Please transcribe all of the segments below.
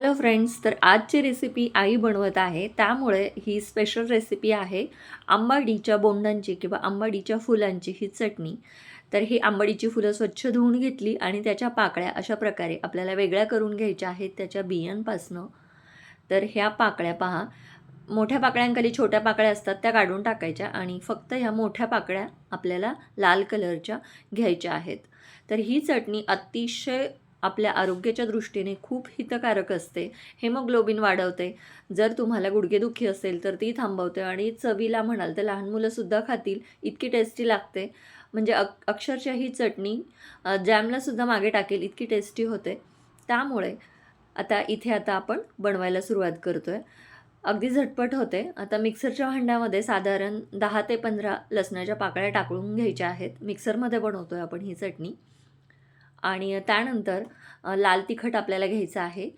Hello friends तर आजची recipe आई बनवत आहे. त्यामुळे ही स्पेशल रेसिपी आहे आंबाडीच्या बोंडांची किंवा आंबाडीच्या फुलांची ही चटणी. तर ही आंबाडीची फुलं स्वच्छ धुवून घेतली आणि त्याच्या पाकळ्या अशा प्रकारे आपल्याला वेगळ्या करून घ्यायच्या आहेत त्याच्या बियांपासनं. तर ह्या पाकळ्या पहा. मोठ्या पाकळ्यांखाली छोट्या पाकळ्या असतात त्या काढून टाकायच्या आणि फक्त ह्या मोठ्या पाकळ्या आपल्याला लाल कलरच्या घ्यायच्या आहेत. तर ही चटणी अतिशय आपल्या आरोग्याच्या दृष्टीने खूप हितकारक असते. हेमोग्लोबिन वाढवते. जर तुम्हाला गुडघेदुखी असेल तर ती थांबवते आणि चवीला म्हणाल तर लहान मुलंसुद्धा खातील इतकी टेस्टी लागते. म्हणजे अक अक्षरशः ही चटणी जॅमलासुद्धा मागे टाकेल इतकी टेस्टी होते. त्यामुळे आता इथे आता आपण बनवायला सुरुवात करतो आहे अगदी झटपट होते. आता मिक्सरच्या भांड्यामध्ये साधारण दहा ते पंधरा लसणाच्या पाकळ्या टाकून घ्यायच्या आहेत. मिक्सरमध्ये बनवतो आहे आपण ही चटणी. आणि त्यानंतर लाल तिखट आपल्याला घ्यायचं आहे.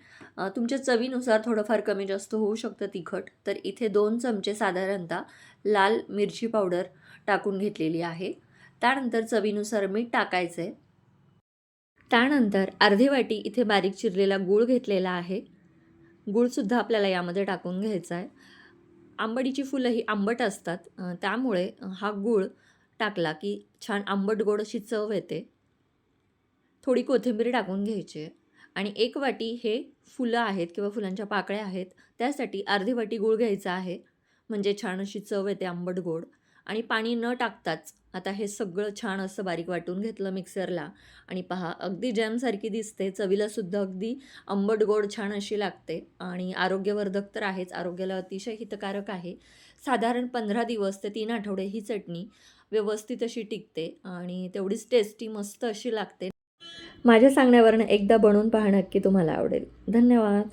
तुमच्या चवीनुसार थोडंफार कमी जास्त होऊ शकतं तिखट. तर इथे दोन चमचे साधारणतः लाल मिरची पावडर टाकून घेतलेली आहे. त्यानंतर चवीनुसार मीठ टाकायचं आहे त्यानंतर अर्धी वाटी इथे बारीक चिरलेला गूळ घेतलेला आहे. गूळसुद्धा आपल्याला यामध्ये टाकून घ्यायचा आहे. आंबडीची फुलं ही आंबट असतात. त्यामुळे हा गूळ टाकला की छान आंबट गोड अशी चव येते. थोडी कोथिंबीर टाकून घ्यायची आहे आणि एक वाटी हे फुलं आहेत किंवा फुलांच्या पाकळ्या आहेत त्यासाठी अर्धी वाटी गूळ घ्यायचा आहे. म्हणजे छान अशी चव येते आंबट गोड. आणि पाणी न टाकताच आता हे सगळं छान असं बारीक वाटून घेतलं मिक्सरला. आणि पहा अगदी जॅमसारखी दिसते. चवीलासुद्धा अगदी आंबट गोड छान अशी लागते. आणि आरोग्यवर्धक तर आहेच. आरोग्याला अतिशय हितकारक आहे. साधारण पंधरा दिवस ते तीन आठवडे ही चटणी व्यवस्थित अशी टिकते आणि तेवढीच टेस्टी मस्त अशी लागते. माझ्या सांगण्यावरनं एकदा बनवून पाहणं की तुम्हाला आवडेल. धन्यवाद.